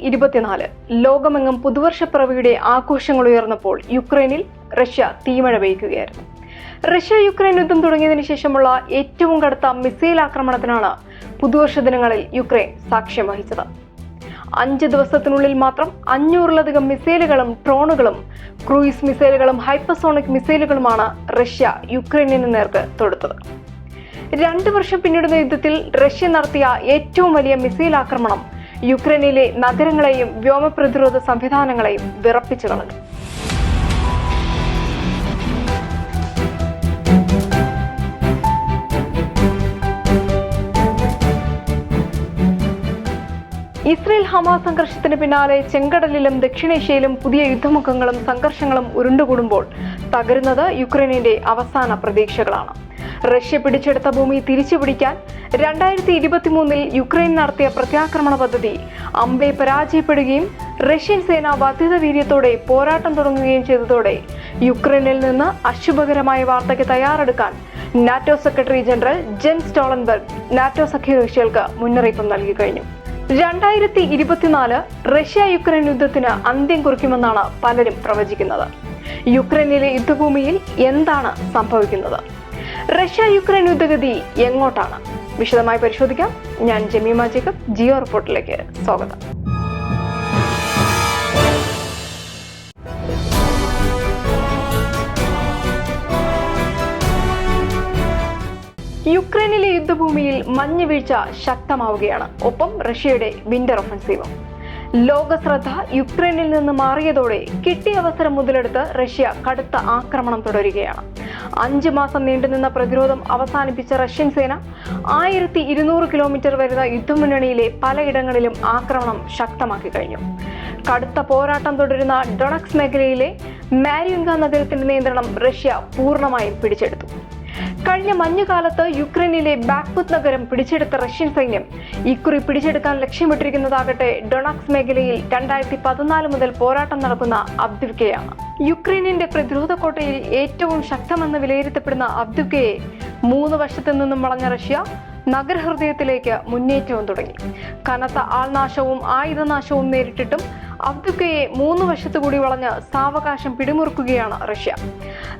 ഇരുപത്തിനാല്. ലോകമെങ്ങും പുതുവർഷപ്പിറവിയുടെ ആഘോഷങ്ങൾ ഉയർന്നപ്പോൾ യുക്രൈനിൽ റഷ്യ തീമഴ പെയ്ക്കുകയായിരുന്നു റഷ്യ യുക്രൈൻ യുദ്ധം തുടങ്ങിയതിനു ശേഷമുള്ള ഏറ്റവും കടുത്ത മിസൈൽ ആക്രമണത്തിനാണ് പുതുവർഷ ദിനങ്ങളിൽ യുക്രൈൻ സാക്ഷ്യം വഹിച്ചത്. അഞ്ച് ദിവസത്തിനുള്ളിൽ മാത്രം അഞ്ഞൂറിലധികം മിസൈലുകളും ഡ്രോണുകളും ക്രൂയിസ് മിസൈലുകളും ഹൈപ്പർസോണിക് മിസൈലുകളുമാണ് റഷ്യ യുക്രൈനിന് നേർക്ക് തൊടുത്തത്. രണ്ടു വർഷം പിന്നിടുന്ന യുദ്ധത്തിൽ റഷ്യ നടത്തിയ ഏറ്റവും വലിയ മിസൈൽ ആക്രമണം യുക്രൈനിലെ നഗരങ്ങളെയും വ്യോമ പ്രതിരോധ സംവിധാനങ്ങളെയും വിറപ്പിച്ചു കളഞ്ഞു. ഇസ്രയേൽ ഹമാസ് സംഘർഷത്തിന് പിന്നാലെ ചെങ്കടലിലും ദക്ഷിണേഷ്യയിലും പുതിയ യുദ്ധമുഖങ്ങളും സംഘർഷങ്ങളും ഉരുണ്ടുകൂടുമ്പോൾ തകരുന്നത് യുക്രൈനിന്റെ അവസാന പ്രതീക്ഷകളാണ്. റഷ്യ പിടിച്ചെടുത്ത ഭൂമി തിരിച്ചു പിടിക്കാൻ രണ്ടായിരത്തി ഇരുപത്തിമൂന്നിൽ യുക്രൈൻ നടത്തിയ പ്രത്യാക്രമണ പദ്ധതി അമ്പെ പരാജയപ്പെടുകയും റഷ്യൻ സേന വധ്യത വീര്യത്തോടെ പോരാട്ടം തുടങ്ങുകയും ചെയ്തതോടെ യുക്രൈനിൽ നിന്ന് അശുഭകരമായ വാർത്തയ്ക്ക് തയ്യാറെടുക്കാൻ NATO secretary general Jens Stoltenberg NATO സഖ്യകക്ഷികൾക്ക് മുന്നറിയിപ്പ് നൽകി കഴിഞ്ഞു. രണ്ടായിരത്തി ഇരുപത്തിനാല് റഷ്യ യുക്രൈൻ യുദ്ധത്തിന് അന്ത്യം കുറിക്കുമെന്നാണ് പലരും പ്രവചിക്കുന്നത്. യുക്രൈനിലെ യുദ്ധഭൂമിയിൽ എന്താണ് സംഭവിക്കുന്നത്? റഷ്യ യുക്രൈൻ യുദ്ധഗതി എങ്ങോട്ടാണ്? വിശദമായി പരിശോധിക്കാം. ഞാൻ ജമീമ ജേക്കബ് ജിയോ റിപ്പോർട്ടിലേക്ക് സ്വാഗതം. യുക്രൈനിലെ യുദ്ധഭൂമിയിൽ മഞ്ഞ് വീഴ്ച ശക്തമാവുകയാണ്. ഒപ്പം റഷ്യയുടെ വിന്റർ ഒഫൻസീവും. ലോക ശ്രദ്ധ യുക്രൈനിൽ നിന്ന് മാറിയതോടെ കിട്ടിയ അവസരം മുതലെടുത്ത് റഷ്യ കടുത്ത ആക്രമണം തുടരുകയാണ്. അഞ്ച് മാസം നീണ്ടുനിന്ന പ്രതിരോധം അവസാനിപ്പിച്ച റഷ്യൻ സേന ആയിരത്തി ഇരുന്നൂറ് കിലോമീറ്റർ വരുന്ന യുദ്ധമുന്നണിയിലെ പലയിടങ്ങളിലും ആക്രമണം ശക്തമാക്കി കഴിഞ്ഞു. കടുത്ത പോരാട്ടം തുടരുന്ന ഡൊണക്സ് മേഖലയിലെ മാരിയുങ്ക നഗരത്തിന്റെ നിയന്ത്രണം റഷ്യ പൂർണമായും പിടിച്ചെടുത്തു. കഴിഞ്ഞ മഞ്ഞുകാലത്ത് യുക്രൈനിലെ ബാക്പുത് നഗരം പിടിച്ചെടുത്ത റഷ്യൻ സൈന്യം. ഇക്കുറി പിടിച്ചെടുക്കാൻ ലക്ഷ്യമിട്ടിരിക്കുന്നതാകട്ടെ ഡൊണാക്സ് മേഖലയിൽ രണ്ടായിരത്തി പതിനാല് മുതൽ പോരാട്ടം നടക്കുന്ന അബ്ദുൽക്കയാണ് യുക്രൈനിന്റെ പ്രതിരോധ കോട്ടയിൽ ഏറ്റവും ശക്തമെന്ന് വിലയിരുത്തപ്പെടുന്ന അബ്ദുക്കയെ മൂന്ന് വർഷത്തു നിന്നും വളഞ്ഞ റഷ്യ നഗരഹൃദയത്തിലേക്ക് മുന്നേറ്റവും തുടങ്ങി. കനത്ത ആൾനാശവും ആയുധനാശവും നേരിട്ടിട്ടും അബ്ദുക്കയെ മൂന്ന് വശത്തുകൂടി വളഞ്ഞ് സാവകാശം പിടിമുറുക്കുകയാണ് റഷ്യ.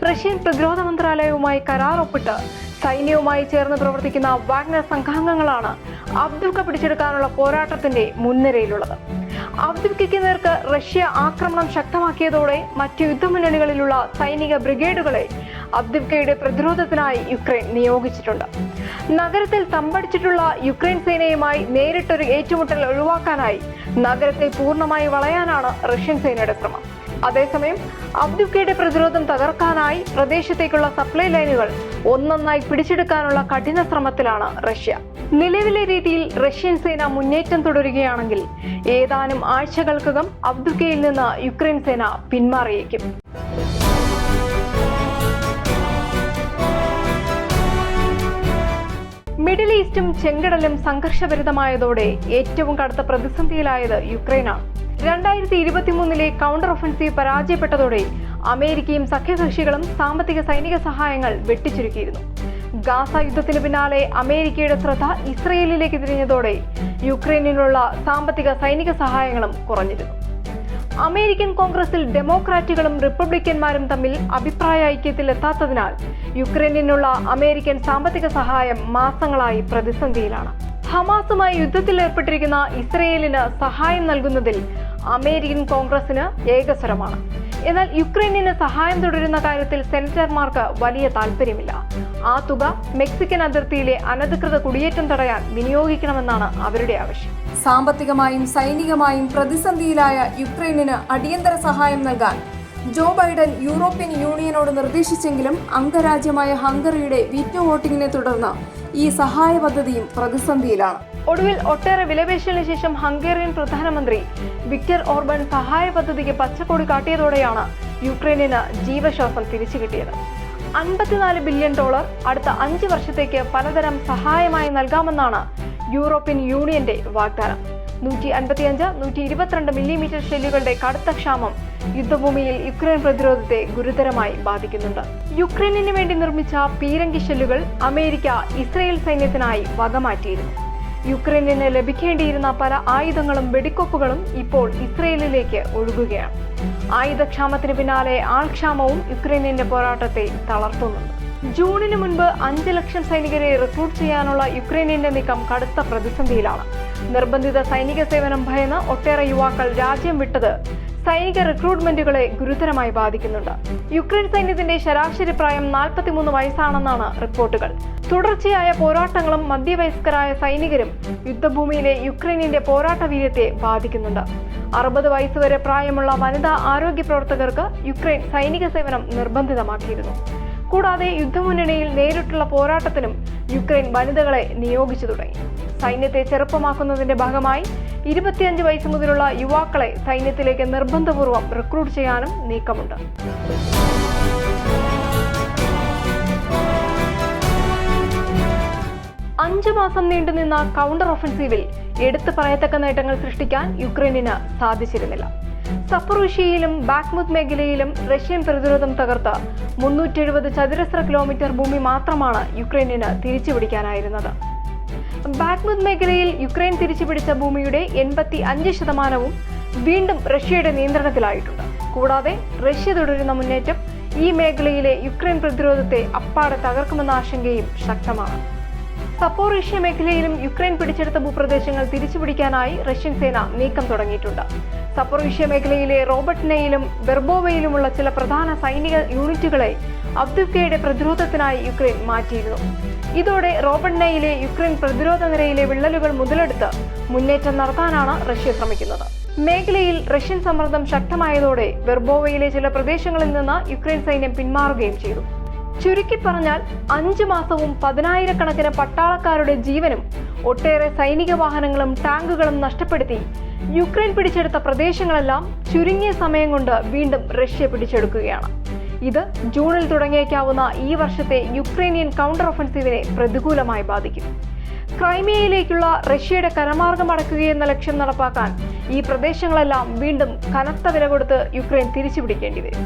റഷ്യൻ പ്രതിരോധ മന്ത്രാലയവുമായി കരാർ ഒപ്പിട്ട് സൈന്യവുമായി ചേർന്ന് പ്രവർത്തിക്കുന്ന വാഗ്നർ സംഘാംഗങ്ങളാണ് അബ്ദുൽക്ക പിടിച്ചെടുക്കാനുള്ള പോരാട്ടത്തിന്റെ മുൻനിരയിലുള്ളത്. അബ്ദുൽക്കയ്ക്ക് നേർക്ക് റഷ്യ ആക്രമണം ശക്തമാക്കിയതോടെ മറ്റ് യുദ്ധമുന്നണികളിലുള്ള സൈനിക ബ്രിഗേഡുകളെ അബ്ദുക്കയുടെ പ്രതിരോധത്തിനായി യുക്രൈൻ നിയോഗിച്ചിട്ടുണ്ട്. നഗരത്തിൽ തമ്പടിച്ചിട്ടുള്ള യുക്രൈൻ സേനയുമായി നേരിട്ടൊരു ഏറ്റുമുട്ടൽ ഒഴിവാക്കാനായി നഗരത്തെ പൂർണമായി വളയാനാണ് റഷ്യൻ സേനയുടെ ശ്രമം. അതേസമയം അബ്ദുക്കയുടെ പ്രതിരോധം തകർക്കാനായി പ്രദേശത്തേക്കുള്ള സപ്ലൈ ലൈനുകൾ ഒന്നൊന്നായി പിടിച്ചെടുക്കാനുള്ള കഠിന ശ്രമത്തിലാണ് റഷ്യ. നിലവിലെ രീതിയിൽ റഷ്യൻ സേന മുന്നേറ്റം തുടരുകയാണെങ്കിൽ ഏതാനും ആഴ്ചകൾക്കകം അബ്ദുക്കയിൽ നിന്ന് യുക്രൈൻ സേന പിന്മാറിയേക്കും. മിഡിൽ ചെങ്കടലും സംഘർഷഭരിതമായതോടെ ഏറ്റവും കടുത്ത പ്രതിസന്ധിയിലായത് യുക്രൈനാണ്. രണ്ടായിരത്തി ഇരുപത്തിമൂന്നിലെ കൗണ്ടർ ഒഫൻസീവ് പരാജയപ്പെട്ടതോടെ അമേരിക്കയും സഖ്യകക്ഷികളും സാമ്പത്തിക സൈനിക സഹായങ്ങൾ വെട്ടിച്ചുരുക്കിയിരുന്നു. ഗാസ യുദ്ധത്തിന് പിന്നാലെ അമേരിക്കയുടെ ശ്രദ്ധ ഇസ്രയേലിലേക്ക് തിരിഞ്ഞതോടെ യുക്രൈനിലുള്ള സാമ്പത്തിക സൈനിക സഹായങ്ങളും കുറഞ്ഞിരുന്നു. അമേരിക്കൻ കോൺഗ്രസിൽ ഡെമോക്രാറ്റുകളും റിപ്പബ്ലിക്കന്മാരും തമ്മിൽ അഭിപ്രായ ഐക്യത്തിൽ എത്താത്തതിനാൽ യുക്രൈനിനുള്ള അമേരിക്കൻ സാമ്പത്തിക സഹായം മാസങ്ങളായി പ്രതിസന്ധിയിലാണ്. ഹമാസുമായി യുദ്ധത്തിൽ ഏർപ്പെട്ടിരിക്കുന്ന ഇസ്രയേലിന് സഹായം നൽകുന്നതിൽ അമേരിക്കൻ കോൺഗ്രസിന് ഏകസ്വരമാണ്. എന്നാൽ യുക്രൈനിന് സഹായം തുടരുന്ന കാര്യത്തിൽ സെനറ്റർമാർക്ക് വലിയ താല്പര്യമില്ല. ആ തുക മെക്സിക്കൻ അതിർത്തിയിലെ അനധികൃത കുടിയേറ്റം തടയാൻ വിനിയോഗിക്കണമെന്നാണ് അവരുടെ ആവശ്യം. സാമ്പത്തികമായും സൈനികമായും പ്രതിസന്ധിയിലായ യുക്രൈനിന് അടിയന്തര സഹായം നൽകാൻ ജോ ബൈഡൻ യൂറോപ്യൻ യൂണിയനോട് നിർദ്ദേശിച്ചെങ്കിലും അംഗരാജ്യമായ ഹംഗറിയുടെ വീറ്റോ വോട്ടിങ്ങിനെ തുടർന്ന് ഈ സഹായ പദ്ധതിയും പ്രതിസന്ധിയിലാണ്. ഒടുവിൽ ഒട്ടേറെ വിലപേശലിന് ശേഷം ഹംഗേറിയൻ പ്രധാനമന്ത്രി വിക്ടർ ഓർബൻ സഹായ പദ്ധതിക്ക് പച്ചക്കൊടി കാട്ടിയതോടെയാണ് യുക്രൈനിന് ജീവശ്വാസം തിരിച്ചു കിട്ടിയത്. അൻപത്തിനാല് ബില്യൺ ഡോളർ അടുത്ത അഞ്ച് വർഷത്തേക്ക് പലതരം സഹായമായി നൽകാമെന്നാണ് യൂറോപ്യൻ യൂണിയന്റെ വാഗ്ദാനം. നൂറ്റി അൻപത്തിയഞ്ച് നൂറ്റി ഇരുപത്തിരണ്ട് മില്ലിമീറ്റർ ഷെല്ലുകളുടെ കടുത്ത ക്ഷാമം യുദ്ധഭൂമിയിൽ യുക്രൈൻ പ്രതിരോധത്തെ ഗുരുതരമായി ബാധിക്കുന്നുണ്ട്. യുക്രൈനിന് വേണ്ടി നിർമ്മിച്ച പീരങ്കി ഷെല്ലുകൾ അമേരിക്ക ഇസ്രയേൽ സൈന്യത്തിനായി വകമാറ്റിയിരുന്നു. യുക്രൈനിന് ലഭിക്കേണ്ടിയിരുന്ന പല ആയുധങ്ങളും വെടിക്കോപ്പുകളും ഇപ്പോൾ ഇസ്രയേലിലേക്ക് ഒഴുകുകയാണ്. ആയുധക്ഷാമത്തിന് പിന്നാലെ ആൾക്ഷാമവും യുക്രൈനിന്റെ പോരാട്ടത്തെ തളർത്തുന്നുണ്ട്. ജൂണിന് മുൻപ് അഞ്ച് ലക്ഷം സൈനികരെ റിക്രൂട്ട് ചെയ്യാനുള്ള യുക്രൈനിന്റെ നീക്കം കടുത്ത പ്രതിസന്ധിയിലാണ്. നിർബന്ധിത സൈനിക സേവനം ഭയന്ന് ഒട്ടേറെ യുവാക്കൾ രാജ്യം വിട്ടത് സൈനിക റിക്രൂട്ട്മെന്റുകളെ ഗുരുതരമായി ബാധിക്കുന്നുണ്ട്. യുക്രൈൻ സൈന്യത്തിന്റെ ശരാശരി പ്രായം 43 വയസ്സാണെന്നാണ് റിപ്പോർട്ടുകൾ. തുടർച്ചയായ പോരാട്ടങ്ങളും മധ്യവയസ്കരായ സൈനികരും യുദ്ധഭൂമിയിലെ യുക്രൈനിന്റെ പോരാട്ട വീര്യത്തെ ബാധിക്കുന്നുണ്ട്. അറുപത് വയസ്സുവരെ പ്രായമുള്ള വനിതാ ആരോഗ്യ പ്രവർത്തകർക്ക് യുക്രൈൻ സൈനിക സേവനം നിർബന്ധിതമാക്കിയിരുന്നു. കൂടാതെ യുദ്ധമുന്നണിയിൽ നേരിട്ടുള്ള പോരാട്ടത്തിനും യുക്രൈൻ വനിതകളെ നിയോഗിച്ചു തുടങ്ങി. സൈന്യത്തെ ചെറുപ്പമാക്കുന്നതിന്റെ ഭാഗമായി ഇരുപത്തിയഞ്ച് വയസ്സ് മുതലുള്ള യുവാക്കളെ സൈന്യത്തിലേക്ക് നിർബന്ധപൂർവം റിക്രൂട്ട് ചെയ്യാനും നീക്കമുണ്ട്. അഞ്ചു മാസം നീണ്ടുനിന്ന കൗണ്ടർ ഒഫൻസീവിൽ എടുത്തു പറയത്തക്ക നേട്ടങ്ങൾ സൃഷ്ടിക്കാൻ യുക്രൈനിന് സാധിച്ചിരുന്നില്ല. സപ്പറൂഷ്യയിലും ബാക്മുത് മേഖലയിലും റഷ്യൻ പ്രതിരോധം തകർത്ത് മുന്നൂറ്റി എഴുപത് ചതുരശ്ര കിലോമീറ്റർ ഭൂമി മാത്രമാണ് യുക്രൈനിന് തിരിച്ചുപിടിക്കാനായിരുന്നത്. ബാക്മുത് മേഖലയിൽ യുക്രൈൻ തിരിച്ചുപിടിച്ച ഭൂമിയുടെ എൺപത്തി അഞ്ച് ശതമാനവും വീണ്ടും റഷ്യയുടെ നിയന്ത്രണത്തിലായിട്ടുണ്ട്. കൂടാതെ റഷ്യ തുടരുന്ന മുന്നേറ്റം ഈ മേഖലയിലെ യുക്രൈൻ പ്രതിരോധത്തെ അപ്പാടെ തകർക്കുമെന്ന ആശങ്കയും ശക്തമാണ്. സപ്പോറേഷ്യ മേഖലയിലും യുക്രൈൻ പിടിച്ചെടുത്ത ഭൂപ്രദേശങ്ങൾ തിരിച്ചുപിടിക്കാനായി റഷ്യൻ സേന നീക്കം തുടങ്ങിയിട്ടുണ്ട്. സപ്പോറേഷ്യ മേഖലയിലെ റോബർട്ടിനയിലും ബെർബോവയിലുമുള്ള ചില പ്രധാന സൈനിക യൂണിറ്റുകളെ അബ്ദുക്കയുടെ പ്രതിരോധത്തിനായി യുക്രൈൻ മാറ്റിയിരുന്നു. ഇതോടെ റോബർട്ടിനയിലെ യുക്രൈൻ പ്രതിരോധ നിരയിലെ വിള്ളലുകൾ മുതലെടുത്ത് മുന്നേറ്റം നടത്താനാണ് റഷ്യ ശ്രമിക്കുന്നത്. മേഖലയിൽ റഷ്യൻ സമ്മർദ്ദം ശക്തമായതോടെ വെർബോവയിലെ ചില പ്രദേശങ്ങളിൽ നിന്ന് യുക്രൈൻ സൈന്യം പിന്മാറുകയും ചെയ്തു. ചുരുക്കി പറഞ്ഞാൽ അഞ്ചു മാസവും പതിനായിരക്കണക്കിന് പട്ടാളക്കാരുടെ ജീവനും ഒട്ടേറെ സൈനിക വാഹനങ്ങളും ടാങ്കുകളും നഷ്ടപ്പെടുത്തി യുക്രൈൻ പിടിച്ചെടുത്ത പ്രദേശങ്ങളെല്ലാം ചുരുങ്ങിയ സമയം കൊണ്ട് വീണ്ടും റഷ്യ പിടിച്ചെടുക്കുകയാണ്. ഇത് ജൂണിൽ തുടങ്ങിയേക്കാവുന്ന ഈ വർഷത്തെ യുക്രൈനിയൻ കൗണ്ടർ ഒഫൻസീവിനെ പ്രതികൂലമായി ബാധിക്കും. ക്രൈമിയയിലേക്കുള്ള റഷ്യയുടെ കരമാർഗം അടക്കുകയെന്ന ലക്ഷ്യം നടപ്പാക്കാൻ ഈ പ്രദേശങ്ങളെല്ലാം വീണ്ടും കനത്ത വില കൊടുത്ത് യുക്രൈൻ തിരിച്ചുപിടിക്കേണ്ടി വരും.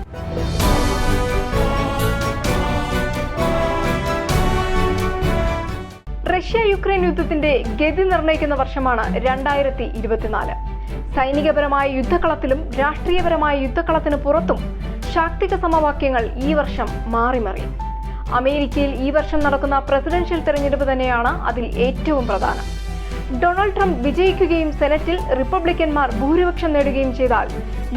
റഷ്യ യുക്രൈൻ യുദ്ധത്തിന്റെ ഗതി നിർണയിക്കുന്ന വർഷമാണ് രണ്ടായിരത്തി ഇരുപത്തിനാല് സൈനികപരമായ യുദ്ധക്കളത്തിലും രാഷ്ട്രീയപരമായ യുദ്ധക്കളത്തിന് പുറത്തും ശാക്തിക സമവാക്യങ്ങൾ ഈ വർഷം മാറിമറി. അമേരിക്കയിൽ ഈ വർഷം നടക്കുന്ന പ്രസിഡൻഷ്യൽ തെരഞ്ഞെടുപ്പ് തന്നെയാണ് അതിൽ ഏറ്റവും പ്രധാനം. ഡൊണാൾഡ് ട്രംപ് വിജയിക്കുകയും സെനറ്റിൽ റിപ്പബ്ലിക്കന്മാർ ഭൂരിപക്ഷം നേടുകയും ചെയ്താൽ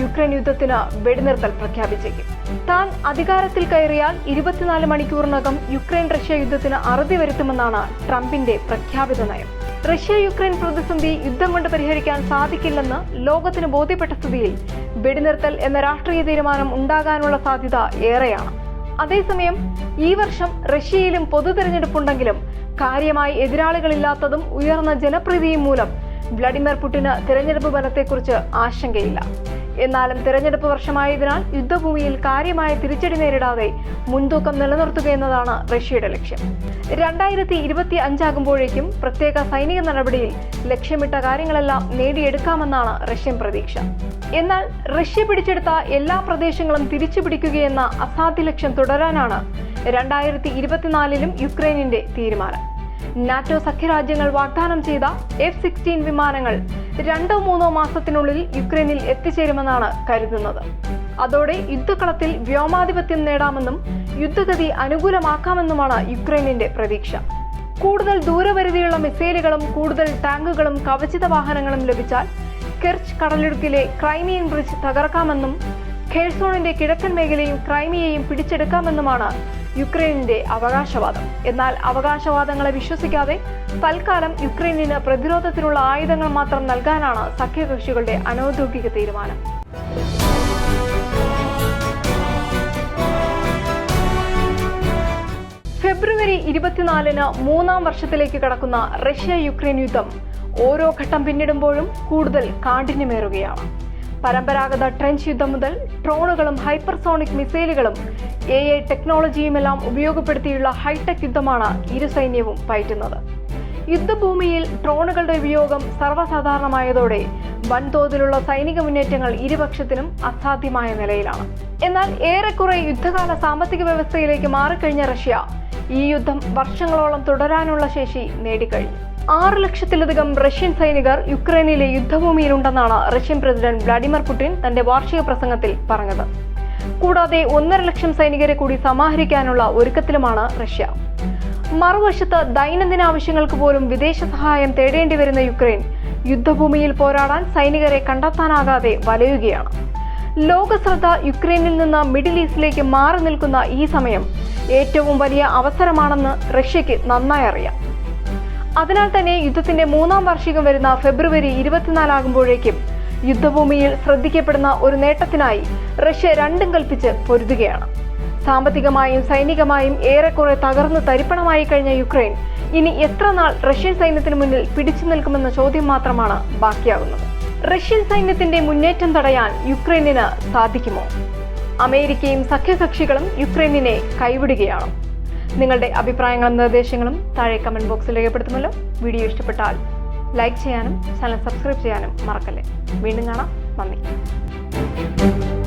യുക്രൈൻ യുദ്ധത്തിന് വെടിനിർത്തൽ പ്രഖ്യാപിച്ചേക്കും. താൻ അധികാരത്തിൽ കയറിയാൽ ഇരുപത്തിനാല് മണിക്കൂറിനകം യുക്രൈൻ റഷ്യ യുദ്ധത്തിന് അറുതി വരുത്തുമെന്നാണ് ട്രംപിന്റെ പ്രഖ്യാപിത നയം. റഷ്യ യുക്രൈൻ പ്രതിസന്ധി യുദ്ധം കൊണ്ട് പരിഹരിക്കാൻ സാധിക്കില്ലെന്ന് ലോകത്തിന് ബോധ്യപ്പെട്ട സ്ഥിതിയിൽ വെടിനിർത്തൽ എന്ന രാഷ്ട്രീയ തീരുമാനം ഉണ്ടാകാനുള്ള സാധ്യത ഏറെയാണ്. അതേസമയം ഈ വർഷം റഷ്യയിലും പൊതു തെരഞ്ഞെടുപ്പുണ്ടെങ്കിലും കാര്യമായി എതിരാളികളില്ലാത്തതും ഉയർന്ന ജനപ്രീതിയും മൂലം വ്ളാഡിമിർ പുടിന് തിരഞ്ഞെടുപ്പ് ഫലത്തെക്കുറിച്ച് ആശങ്കയില്ല. എന്നാലും തിരഞ്ഞെടുപ്പ് വർഷമായതിനാൽ യുദ്ധഭൂമിയിൽ കാര്യമായ തിരിച്ചടി നേരിടാതെ മുൻതൂക്കം നിലനിർത്തുക എന്നതാണ് റഷ്യയുടെ ലക്ഷ്യം. രണ്ടായിരത്തി ഇരുപത്തി അഞ്ചാകുമ്പോഴേക്കും പ്രത്യേക സൈനിക നടപടിയിൽ ലക്ഷ്യമിട്ട കാര്യങ്ങളെല്ലാം നേടിയെടുക്കാമെന്നാണ് റഷ്യൻ പ്രതീക്ഷ. എന്നാൽ റഷ്യ പിടിച്ചെടുത്ത എല്ലാ പ്രദേശങ്ങളും തിരിച്ചു പിടിക്കുകയെന്ന അസാധ്യ ലക്ഷ്യം തുടരാനാണ് രണ്ടായിരത്തി ഇരുപത്തിനാലിലും യുക്രൈനിന്റെ തീരുമാനം. നാറ്റോ സഖ്യരാജ്യങ്ങൾ വാഗ്ദാനം ചെയ്ത എഫ് സിക്സ്റ്റീൻ വിമാനങ്ങൾ രണ്ടോ മൂന്നോ മാസത്തിനുള്ളിൽ യുക്രൈനിൽ എത്തിച്ചേരുമെന്നാണ് കരുതുന്നത്. അതോടെ യുദ്ധക്കളത്തിൽ വ്യോമാധിപത്യം നേടാമെന്നും യുദ്ധഗതി അനുകൂലമാക്കാമെന്നുമാണ് യുക്രൈനിന്റെ പ്രതീക്ഷ. കൂടുതൽ ദൂരപരിധിയുള്ള മിസൈലുകളും കൂടുതൽ ടാങ്കുകളും കവചിത വാഹനങ്ങളും ലഭിച്ചാൽ കെർച്ച് കടലിടുക്കിലെ ക്രൈമിയൻ ബ്രിഡ്ജ് തകർക്കാമെന്നും ഖേഴ്സോണിന്റെ കിഴക്കൻ മേഖലയും ക്രൈമിയയും പിടിച്ചെടുക്കാമെന്നുമാണ് യുക്രൈനിന്റെ അവകാശവാദം. എന്നാൽ അവകാശവാദങ്ങളെ വിശ്വസിക്കാതെ തൽക്കാലം യുക്രൈനിന് പ്രതിരോധത്തിനുള്ള ആയുധങ്ങൾ മാത്രം നൽകാനാണ് സഖ്യകക്ഷികളുടെ അനൌദ്യോഗിക തീരുമാനം. ഫെബ്രുവരി ഇരുപത്തിനാലിന് മൂന്നാം വർഷത്തിലേക്ക് കടക്കുന്ന റഷ്യ യുക്രൈൻ യുദ്ധം ഓരോ ഘട്ടം പിന്നിടുമ്പോഴും കൂടുതൽ കാഠിന്യമേറുകയാണ്. പരമ്പരാഗത ട്രെഞ്ച് യുദ്ധം മുതൽ ഡ്രോണുകളും ഹൈപ്പർസോണിക് മിസൈലുകളും എ ഐ ടെക്നോളജിയുമെല്ലാം ഉപയോഗപ്പെടുത്തിയുള്ള ഹൈടെക് യുദ്ധമാണ് ഇരു സൈന്യവും പയറ്റുന്നത്. യുദ്ധഭൂമിയിൽ ഡ്രോണുകളുടെ ഉപയോഗം സർവസാധാരണമായതോടെ വൻതോതിലുള്ള സൈനിക മുന്നേറ്റങ്ങൾ ഇരുപക്ഷത്തിനും അസാധ്യമായ നിലയിലാണ്. എന്നാൽ ഏറെക്കുറെ യുദ്ധകാല സാമ്പത്തിക വ്യവസ്ഥയിലേക്ക് മാറിക്കഴിഞ്ഞ റഷ്യ ഈ യുദ്ധം വർഷങ്ങളോളം തുടരാനുള്ള ശേഷി നേടിക്കഴിഞ്ഞു. ആറ് ലക്ഷത്തിലധികം റഷ്യൻ സൈനികർ യുക്രൈനിലെ യുദ്ധഭൂമിയിലുണ്ടെന്നാണ് റഷ്യൻ പ്രസിഡന്റ് വ്ളാഡിമിർ പുടിൻ തന്റെ വാർഷിക പ്രസംഗത്തിൽ പറഞ്ഞത്. കൂടാതെ ഒന്നര ലക്ഷം സൈനികരെ കൂടി സമാഹരിക്കാനുള്ള ഒരുക്കത്തിലുമാണ് റഷ്യ. മറുവശത്ത് ദൈനംദിന ആവശ്യങ്ങൾക്ക് പോലും വിദേശ സഹായം തേടേണ്ടി വരുന്ന യുക്രൈൻ യുദ്ധഭൂമിയിൽ പോരാടാൻ സൈനികരെ കണ്ടെത്താനാകാതെ വലയുകയാണ്. ലോകശ്രദ്ധ യുക്രൈനിൽ നിന്ന് മിഡിൽ ഈസ്റ്റിലേക്ക് മാറി നിൽക്കുന്ന ഈ സമയം ഏറ്റവും വലിയ അവസരമാണെന്ന് റഷ്യയ്ക്ക് നന്നായി അറിയാം. അതിനാൽ തന്നെ യുദ്ധത്തിന്റെ മൂന്നാം വാർഷികം വരുന്ന ഫെബ്രുവരി ഇരുപത്തിനാലാകുമ്പോഴേക്കും യുദ്ധഭൂമിയിൽ ശ്രദ്ധിക്കപ്പെടുന്ന ഒരു നേട്ടത്തിനായി റഷ്യ രണ്ടും കൽപ്പിച്ച് പൊരുതുകയാണ്. സാമ്പത്തികമായും സൈനികമായും ഏറെക്കുറെ തകർന്നു തരിപ്പണമായി കഴിഞ്ഞ യുക്രൈൻ ഇനി എത്ര നാൾ റഷ്യൻ സൈന്യത്തിന് മുന്നിൽ പിടിച്ചു നിൽക്കുമെന്ന ചോദ്യം മാത്രമാണ് ബാക്കിയാകുന്നത്. റഷ്യൻ സൈന്യത്തിന്റെ മുന്നേറ്റം തടയാൻ യുക്രൈനിന് സാധിക്കുമോ? അമേരിക്കയും സഖ്യകക്ഷികളും യുക്രൈനിനെ കൈവിടുകയാണോ? നിങ്ങളുടെ അഭിപ്രായങ്ങളും നിർദ്ദേശങ്ങളും താഴെ കമന്റ് ബോക്സിൽ രേഖപ്പെടുത്തുമല്ലോ. വീഡിയോ ഇഷ്ടപ്പെട്ടാൽ ലൈക്ക് ചെയ്യാനും ചാനൽ സബ്സ്ക്രൈബ് ചെയ്യാനും മറക്കല്ലേ. വീണ്ടും കാണാം. നന്ദി.